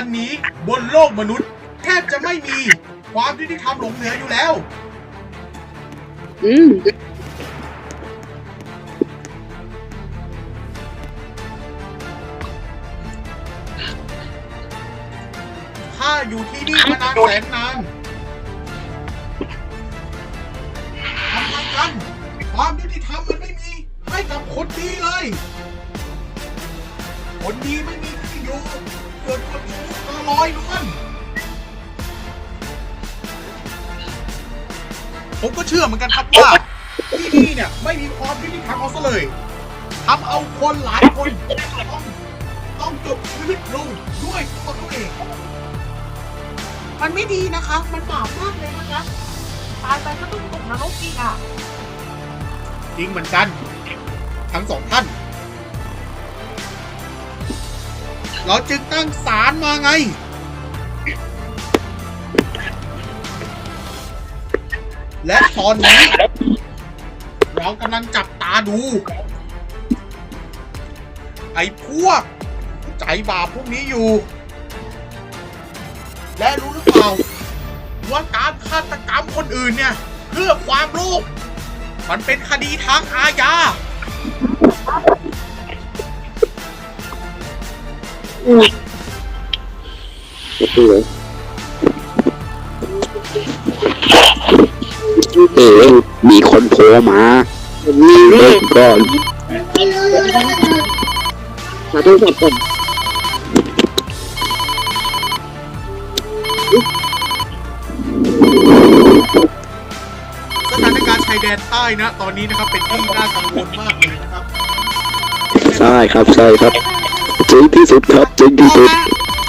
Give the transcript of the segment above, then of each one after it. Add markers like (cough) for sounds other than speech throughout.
วันนี้บนโลกมนุษย์ แทบจะไม่มีความยุติธรรมหลงเหลืออยู่แล้ว อืมข้าอยู่ที่นี่มานานแสนนานทำไมกันความยุติธรรมมันไม่มี ให้กับคนดีเลย คนดีไม่มีที่อยู่เกิดคนชั่วมาลอยนวลผมก็เชื่อเหมือนกันครับว่า ที่นี่เนี่ย ไม่มีความยุติธรรมเอาซะเลยทำเอาคนหลายคนต้องต้องจบชีวิตลงด้วยตัวเขาเอง มันไม่ดีนะคะ มันบาปมากเลยนะคะ ตายไปก็ต้องตกนรกอีกอะ จริงเหมือนกัน ทั้งสองท่าน เราจึงตั้งศาลมาไง และตอนนี้ เรากำลังจับตาดู ไอ้พวก ใจบาปพวกนี้อยู่ และรู้หรือเปล่า ว่าการฆาตกรรมคนอื่นเนี่ย เพื่อความโลภมันเป็นคดีทางอาญา เอ๋มีคนโทรมาเลิกก่อนขอโทษครับผมสถานการณ์ชายแดนใต้นะ ตอนนี้นะครับ เป็นที่น่ากังวลมากเลยนะครับ ใช่ครับ ใช่ครับ จริงที่สุดครับจริงที่สุด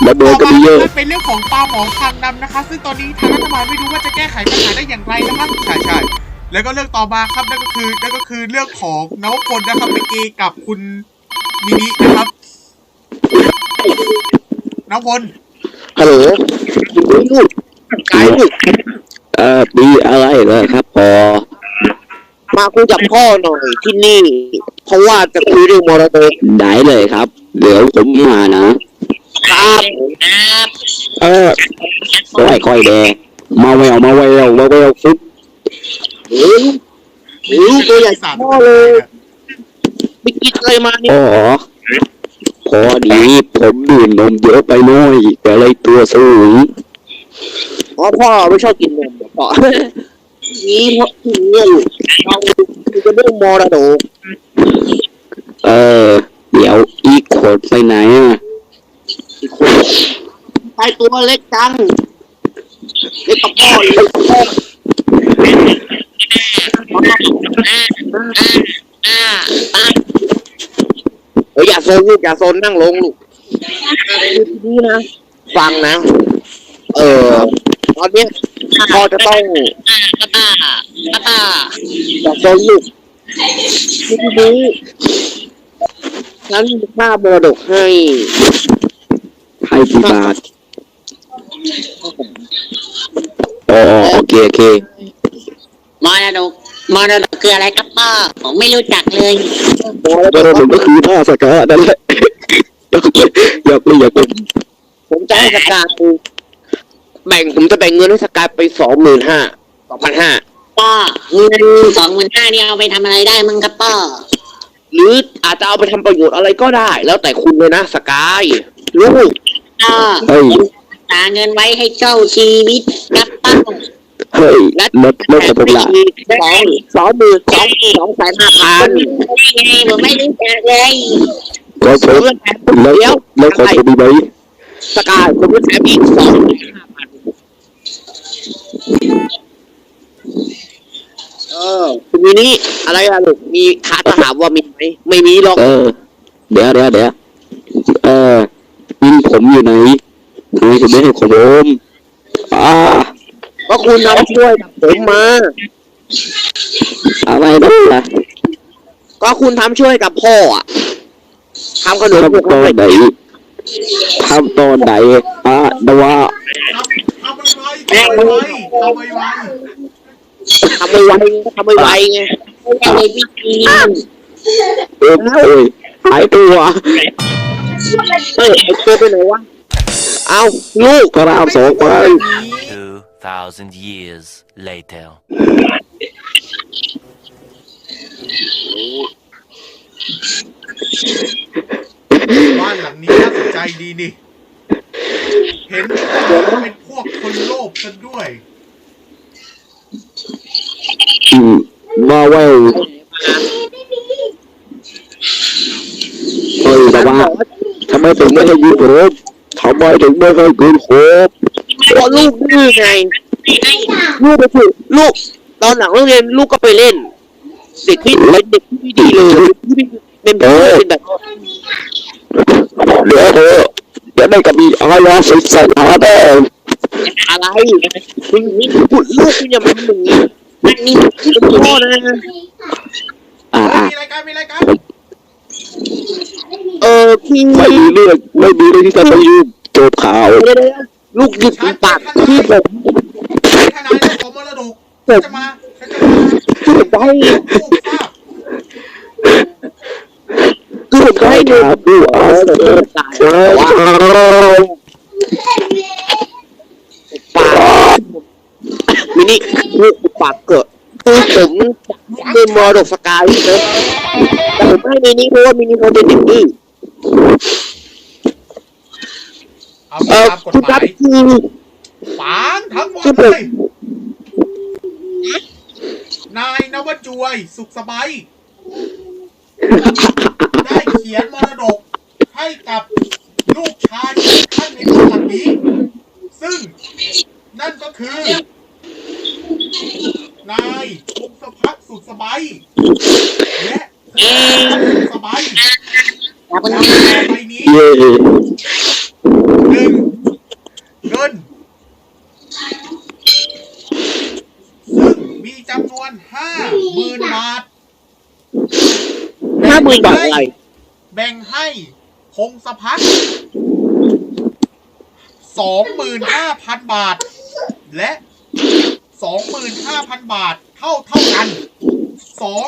ระเบิดก็มีเยอะต่มาเป็นเรื่องของปลาหมอคางดำนะคะ ซึ่งตอนนี้ทางรัฐบาลไม่รู้ว่าจะแก้ไขปัญหาได้อย่างไรนะครับใช่ใช่แล้วก็เรื่องต่อมาครับนั่นก็คือนั่นก็คือเรื่องของนวพลนะครับเป็นเกย์กับคุณมินินะครับนวพลฮัลโหลลูกกายลูกเอ่อมีอะไรเหรอครับพอ มาคุยกับพ่อหน่อยที่นี่ เพราะว่าจะคุยเรื่องมรดกได้เลยครับ เดี๋ยวผมมานะครับเออค่อยค่อยๆแดมาแววมาแววมาแววฟุ๊บลูกตัวใหญ่พ่อเลยไปกินอะไรมาเนี่ยอ๋อพอดีผมดื่มนมเยอะไปหน่อยก็เลยตัวสูงอ๋อพ่อไม่ชอบกินนมพ่อนี่เพราะที่เนี่ยลูก เราคุยกันเรื่องมรดกเออ เดี๋ยวอีกคนไปไหนอะอีกคนไปตัวเล็กจัง เล็กกับพ่อเลยเฮ้ยอย่าโซนลูกอย่าโซนนั่งลงลูกนี่นะ ฟังนะ เออ ตอนเนี้ย พ่อจะต้องอย่าโซนลูกทีนี้ฉันค่ามรดกให้ให้กี่บาทอ๋อโอเคโอเคมรดกมรดกคืออะไรครับพ่อผมไม่รู้จักเลยมรดก็กผมก็คือท่าสกานั่นแหละอยากเลยอยากเลยผมจะให้สกาย แบ่งผมจะแบ่งเงินให้สกายไปสองหมื่นห้าสองพันห้าพ่อเงินสองหมื่นห้านี่เอาไปทำอะไรได้มึงครับพ่อหรืออาจจะเอาไปทำประโยชน์อะไรก็ได้ แล้วแต่คุณเลยนะสกายลูกพ่อเฮ้ยหาเงินไว้ให้เจ้าชีวิตครับพ่อเฮ้ยรถรถของผมละสองสองหมื่นสองสองแสนห้าพันได้ไงผมไม่รู้จักเลยก็ผมเพื่อนแถมแล้วเดียวแล้วของผมมีไหมสกายผมจะแถมอีกสองห้าพัน เออคุณมีนี่อะไรอะลูกมีคาถามว่ามีไหมไม่มีหรอกเออ เดี๋ยวเดี๋ยวเดี๋ยวเออยิงผมอยู่ไหนทำไมคุณไม่ให้ของผมอ่าก็คุณนำช่วยผมมาอะไรนั่นล่ะก็คุณทำช่วยกับพ่ออะทำขนมพวกทำตเขาอนให้ไหนทำตอนไหนอะดว่าทำทำไวทำไวๆทำไวทำไมไวทำไมไวไงไม่ได้ยพี่จีเอ้ยหายตัวเฮ้ยไอ้ตัวไปไหนวะเอาลูกพระรามสองไป2,000 years later. บ้านหลังนี้น่าสนใจดีนี่ เห็นเป็นพวกคนโลภกันด้วย อืมมาเว้ยเฮ้ยแต่ว่าทำไมถึงไม่ให้ยืนครบทำไมถึงไม่ให้ยืนครบเพราะลูกดื้อไง ลูกไปฝึกลูก ตอนหลังโรงเรียนลูกก็ไปเล่น เด็กที่เป็นเด็กที่ไม่ดีเลยเป็นเพื่อนเป็นแบบเดี๋ยวเถอะเดี๋ยวได้กับมีอายาสิสหาแน่อะไรมึงนี่พูดลูกคุณอย่ามา แม่งนี่โง่เลยอ่าอ่ารายการมีรการเออพี่ไม่เลือกไม่ดีเลยที่จะไปยืมโจบข่าวลูกหยิดปากพี่ผมทนายและผมมรดกจะมาจะมาได้คือผมก็ให้ดูดูอะยว้าว มินิลูกปากเกิดคือผมเป็นมรดกสกายนะแต่ผมให้มินิเพราะว่ามินิเขาเป็นเด็กดีเอาเออตามกฎคุณหครัมาบยคือฝางทั้งหมดคือผมเลยนายนวจวย สุขสบายได้เขียนมรดกให้กับลูกชายของท่านในบ้านหลังนี้ ซึ่ง นั่นก็คือ นายพงศพัฒน์สุขสบายและสุขสบายขอบคุณต่ค่ะอไปนี้เย่หนึ่งเงิน ซึ่งมีจำนวนห้าหมื่นบาทห้าหมื่นบาทอะไรแบ่งให้พงศพัฒน์สองหมื่นห้าพันบาท และสองหมื่นห้าพันบาทเท่าเท่ากันสอง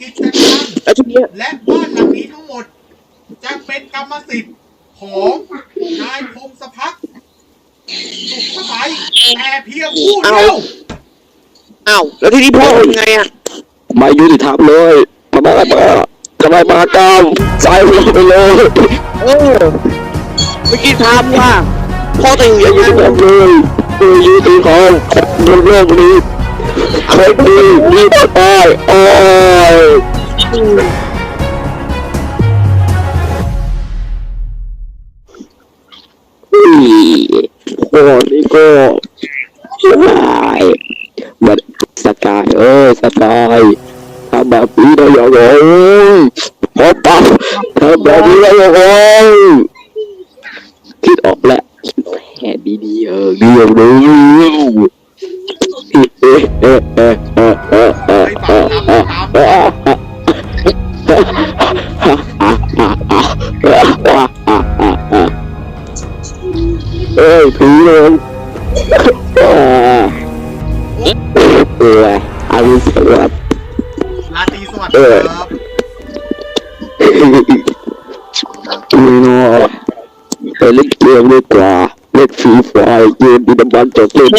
กิจการแล้วทีเนี้ยและบ้านหลังนี้ทั้งหมด จะเป็นกรรมสิทธิ์ของนายพงศพัฒน์สุขสบายแต่เพียงผู้เดียวอ้าวแล้วทีนี้พ่อเป็นไงอะไม่ยุติธรรมเลยทำไมมาทำไมมากามใจเราไปเลยเออเมื่อกี้ถามว่า พ่อจะอยู่อยัย่างไงยุติธรรมเลยคือยุติธรรมของเรื่องนี้ใครดีดีต่อไปโอ้ยอุ้ยโอ้นี่ก็ว้ายมันสกายเอ้ยสกายทำแบบนี้ได้ยังไงพอปั๊บทำแบบนี้ได้ยังไงคิดออกแล้ว đi đi ờ, ở đi đâu đi ơi (laughs) thú luôn บันจบเล่น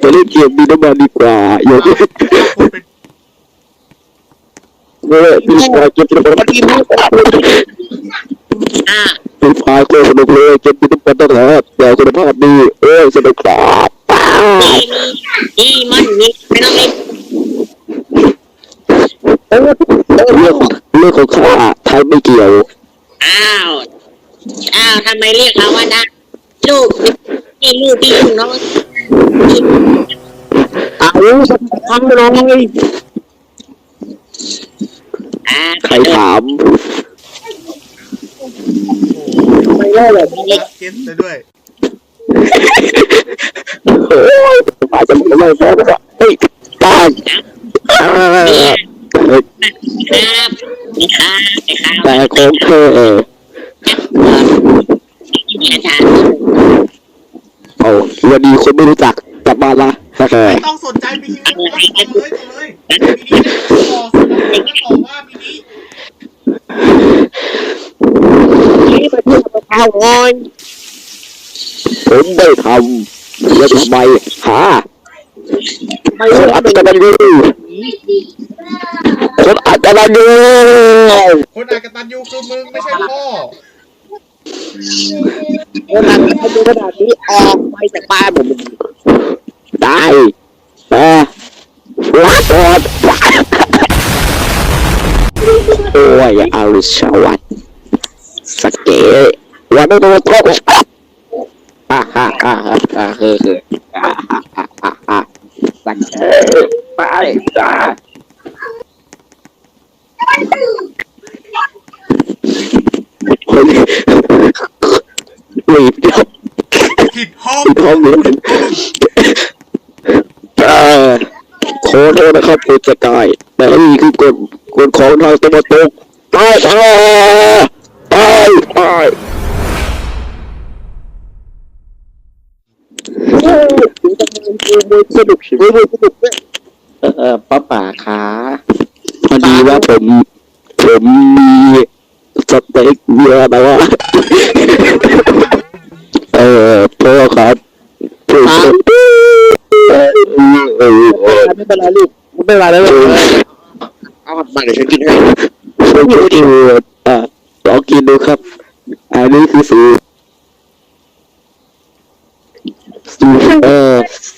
ไปเล่นเกมดินบันดีกว่าอย่าเล่นคุณเป็นเล่นฟรีไฟเกมดินบันพอดีพ่ออ่าฟรีไฟก็สนุกเลยเกมดินบันตลอดแต่คุณภาพดีเอ้ยสนุกครับป้านี่มันนี่ไม่ต้องเล่นเออเออเรื่องของเรื่องของข้าไทยไม่เกี่ยว อ้าว อ้าวทำไม เรียกเราว่านะลูกนี่ลูกพี่ลูกน้องเอาทำหน่อยอ่าใครถามไม่ได้แบบนี้รักเก็ตซะด้วยโอ้ยอาจจะไม่พอแล้วเฮ้ยตายอ่าเนี่ยเฮ้ยครับนี่ครับนี่ครับแต่ของเธอ อาจารย์ เอาวันดีคนไม่รู้จักกลับบ้านละแค่ ไม่ต้องสนใจมินินะต่อเลยต่อเลยมินิเนี่ยต่อสนองก็ต่อว่ามินิ เอาหน่อย ผม ไม่ทำแล้วทำไมหาไม่คนอัตตันยูคนอัตตันยูคนอากตันยูคือมึงไม่ใช่พ่อคนนั้เขาดูขนาดนี้ออกไปจากบ้านผมได้แต่ลาก่อนโอ้ยอารุชวัตสเกวันนี้ตัวโต ฮ่าฮ่าฮ่าฮ่าเฮ้อเฮ้อฮ่าฮ่าฮ่าฮ่าฮ่าสเกไปจ้าคนหลีบเดียวผิดห้องปิดห้องนี้เอ่อขอโทษนะครับคุณสกายแต่นี่คือกฎกฎของทางตะวันตกตายตายตาย ตายสนุกสนุกสนุกเออป้าป่าขาพอดีว่าผมผมมีสเต็กเยอะแต่ว่าเออพ่อครับผมไม่เป็นไรลูกไม่เป็นไรแล้วเอามาเดี๋ยวฉันกินให้ผมอยู่ที่อะลองกินดูครับ อันนี้คือสูตรสูตรเออ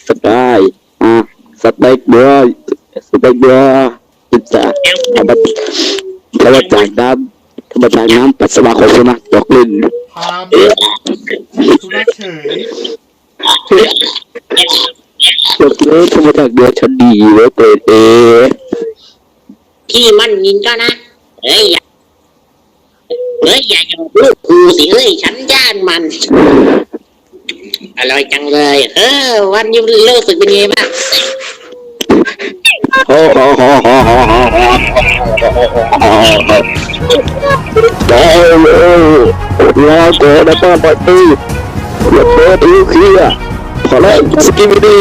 สไตล์อะ มื่อสเต็กเนื้อพิซซ่าทำมาทำมจากน้ำทำมจากน้ำปัสสาวะของสุนัขดอกลิ้นพามสุนัขเฉยดอกลิ้นทำมจากเนื้อชันดีเว้ยเปิดเอที่มันยินก็นะเฮ้ยเฮ้ยอย่าอยู่ลูกกูสิเฮ้ยฉันย่านมัน อร่อยจังเลย เออ วันนี้รู้สึกเป็นไงบ้าง โอ้โหโหโหโหโหโหโหโอ้โหลาโกนะป้าปาร์ตี้ระเบิดนิวเคลียขอแรงสกิมิดี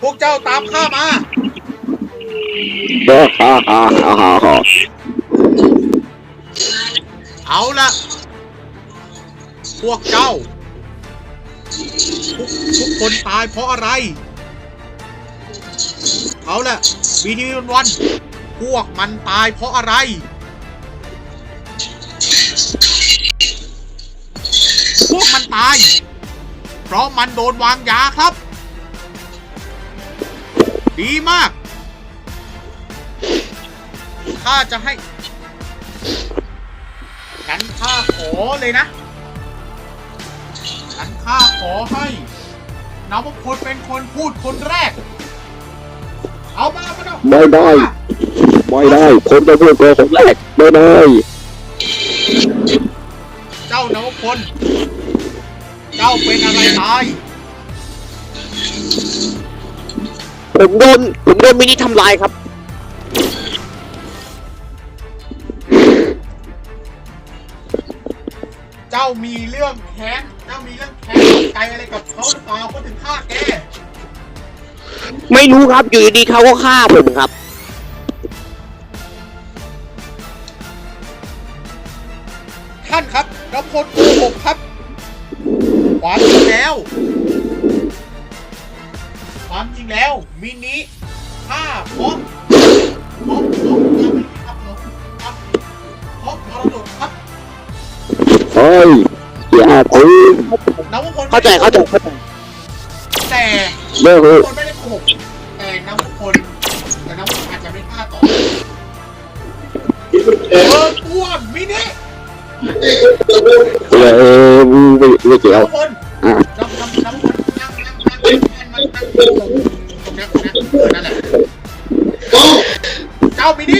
พวกเจ้าตามข้ามา ฮ่าฮ่าฮ่าฮ่าฮ่า เอาละพวกเจ้า ทุกทุกคนตายเพราะอะไร เอาละบีทีวันวันพวกมันตายเพราะอะไร พวกมันตาย เพราะมันโดนวางยาครับ ดีมากถ้าจะให้ งั้นข้าขอเลยนะงั้นข้าขอให้นวพลเป็นคนพูดคนแรก เอามามาไม่ได้ไม่ได้คนจะพูดตัวคนแรกไม่ได้เจ้านวพลเจ้าเป็นอะไรตายผมโดนผมโดนมินิทำลายครับ เจ้ามีเรื่องแค้นเจ้ามีเรื่องแค้นใจอะไรกับเขาหรือเปล่าเขาถึงฆ่าแกไม่รู้ครับอยู่ดีๆเขาก็ฆ่าผมครับ ท่านครับนวพล นวพลเข้าใจเข้าใจเข้าใจแต่เลิกนเลวยพลไม่ได้โกหกแต่นวพลแต่นวพลอาจจะไม่ฆ่าต่อเออตัวมินิเออไม่ไม่เกี่ยนววพลอะนำนำนวพลนั่งนั่งนั่งนั่งนั่งนั่งนั่งตรงตรงนี้ตรงนี้เออนั่นแหละเจ้ามินิ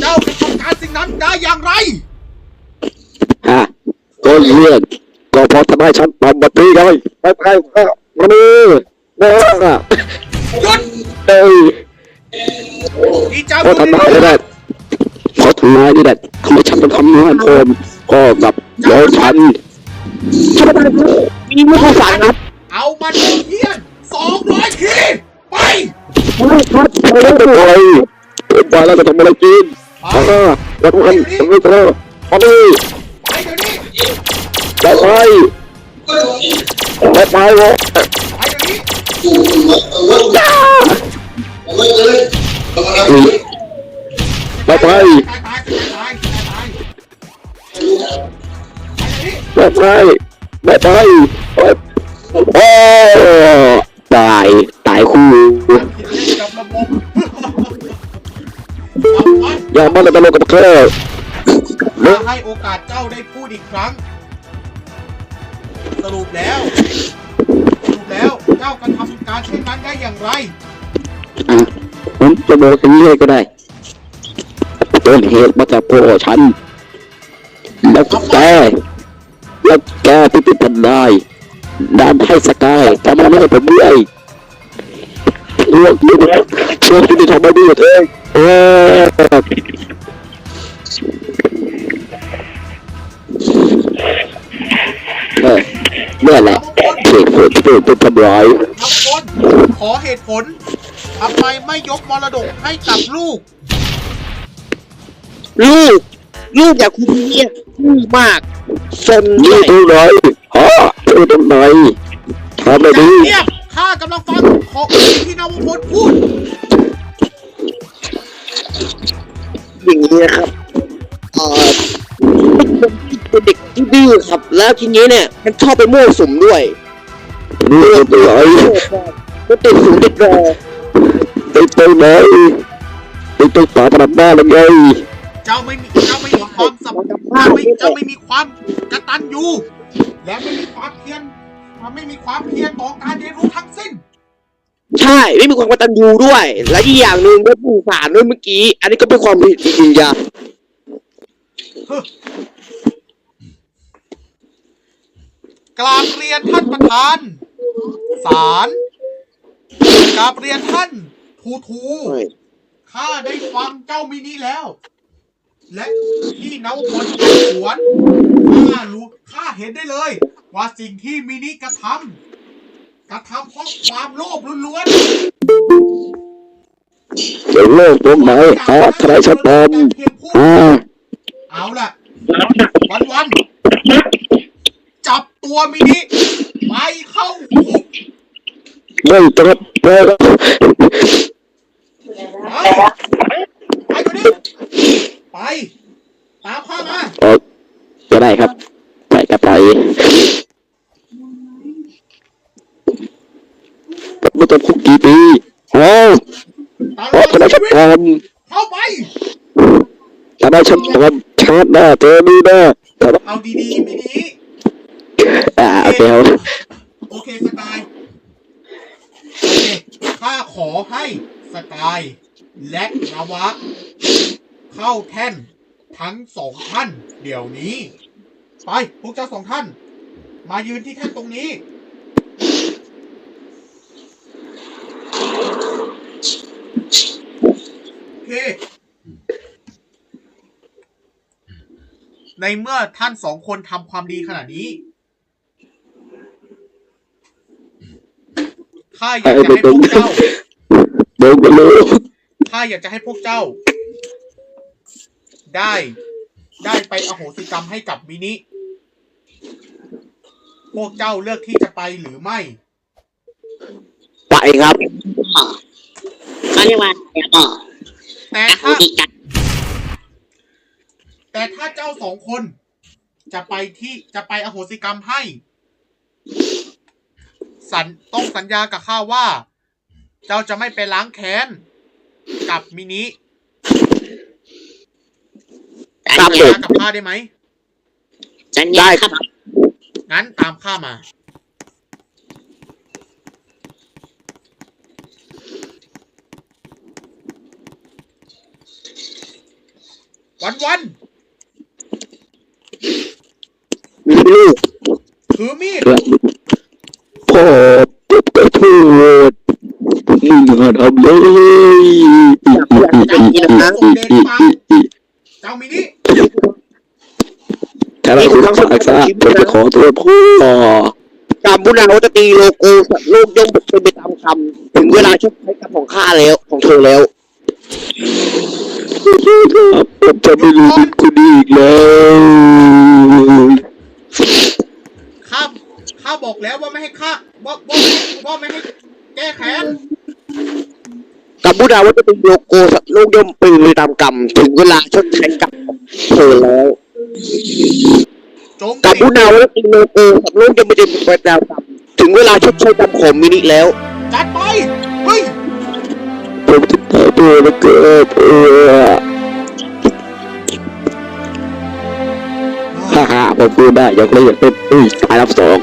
เจ้าไปทำการสิ่งนั้นได้อย่างไรฮะก็เลื่อนก็พอทำ ให้ฉันทำบัตรีได้ไปไปก็มาดูนะหยุดเอ้ยนี่เจ้าพอทำได้ได้แหละพอทำได้ได้แหละทำไมฉันต้องทำงานผมก็กับเดี๋ยวฉันมีไม่เข้าฝันครับเอามันเพียนสองร้อยทีไปครับไปแล้วไปไปแล้วจะทำอะไรกินไปอ่าวันวันวันนี้ก็เอาดิไปเดี๋ยวนี้ไปไปไปไปวะไปเดี๋ยวนี้ไปไป ตายตายตายตายตายตายไปเดี๋ยวนี้ไปไปไปไปโอ้ตายตายคู่ผิดเล่นกับระบบเอาไปอย่ามาเลยตลกกับเธอให้โอกาสเจ้าได้พูดอีกครั้ง สรุปแล้วสรุปแล้วเจ้ากระทำการเช่นนั้นได้อย่างไร อะผมจะบอกอย่างนี้เลยก็ได้ต้นเหตุมาจากพ่อฉัน แล้วก็แกแล้วแกที่เป็นทนายดันให้สกายทำอะไรให้ผมด้วยเรื่องนี้นะเรื่องที่ทำไม่ดีเองเออ เออเนี่ยแหละเหตุผลที่เป็นทำร้ายทั้งคนขอเหตุผลทำไมไม่ยกมรดกให้กับลูก ลูก ลูกอยากคุณเนี่ยลูกมากสนนี่ด้วยตรงไหนฮะนี่ตรงไหนทำไม่ดีเงียบข้ากำลังฟังขอที่นวพลพูด อย่างนี้นะครับเอ่อ เป็นเด็กที่ดื้อครับ แล้วทีนี้เนี่ย มันชอบไปมั่วสุมด้วยนี่ตรงไหนมันติดสูงติดรอไปตรงไหนไปตรงฝาผนังบ้านยังไงเจ้าไม่มีเจ้าไม่มีความสำเจ้าไม่เจ้าไม่มีความกตัญญูและไม่มีความเพียรมันไม่มีความเพียรต่อการเรียนรู้ทั้งสิ้น ใช่ไม่มีความกตัญญูด้วย และอีกอย่างหนึ่งก็ผู้สารด้วยเมื่อกี้ อันนี้ก็เป็นความผิดจริงๆจ้ะ กราบเรียนท่านประธานศาลกราบเรียนท่านทูทูข้าได้ฟังเจ้ามินิแล้ว และที่นวพลสวนข้ารู้ข้าเห็นได้เลย ว่าสิ่งที่มินิกระทำกระทำเพราะความโลภล้วนเดี๋ยวโลกตรงไหนอ่าทนายชัดปอมเพียงพูดอ่าเอาล่ะวันวันๆจับตั วมินิไปเข้าคุกไม่ตรับไปแล้วไปไปคนนี้ไป ตามข้ามาเออก็ได้ครับ ไปก็ไปไม่ต้องคุกกี่ปีโอ้ตามโอ้ทนายชัดปอมเข้าไปทนายชัดปอมชาร์จหน้าเจอนี่นะทนายเอาดีๆมินิอ่าโอ เคครับโอเคสกายโอเคข้าขอให้สกายและนวะ เข้าแท่นทั้งสองท่าน เดี๋ยวนี้ ไปพวกเจ้าสองท่าน มายืนที่แท่นตรงนี้ โอเค ในเมื่อท่านสองคนทำความดีขนาดนี้ ข้าอยากจะให้พวกเจ้าเดินไปเลยข้าอยากจะให้พวกเจ้า ได้ ได้ไปอโหสิกรรมให้กับมินิพวกเจ้าเลือกที่จะไปหรือไม่ ไปครับเขาเรียกว่าแล้วก็แต่นักถ้าวิกันแต่ถ้าเจ้าสองคน จะไปที่จะไปอโหสิกรรมให้ สัญต้องสัญญากับข้าว่า เจ้าจะไม่ไปล้างแค้นกับมินิสัญสัญญาญากับข้าได้ไหม สัญญาครับ งั้นตามข้ามา วันวันมีลูกๆถือมีดพ่อปุ๊บก็พูดมึงอย่าทำเลย เจ้ามินิ ถ้าเราคุณรักษาผมจะขอโทษพ่อกรรมบุญนาเขาจะตีโลโก้สัตว์โลกย่อมเป็นไปตามกรรมถึงเวลาชดใช้กรรมของข้าแล้ว ของเธอแล้วผมจะไม่รู้คุณคนนี้อีกแล้วข้าข้าบอกแล้วว่าไม่ให้ข้าว่าว่าว่าไม่ให้แก้แค้นกรรมบุญนาว่าจะตีโลโก้สัตว์โลกย่อมเป็นไปตามกรรมถึงเวลาชดใช้กรรมของเธอแล้ว จงกรรมบุญนาว่าจะตีโลโก้สัตว์โลกย่อมเป็นไปตามกรรมถึงเวลาชดใช้กรรมของมินิแล้ว จัดไป เฮ้ย ผมจะขอตัวแล้วเกิดเออฮ่าฮ่าผมพูดได้ยกเลิกเป็นอุ้ยตายรับสอง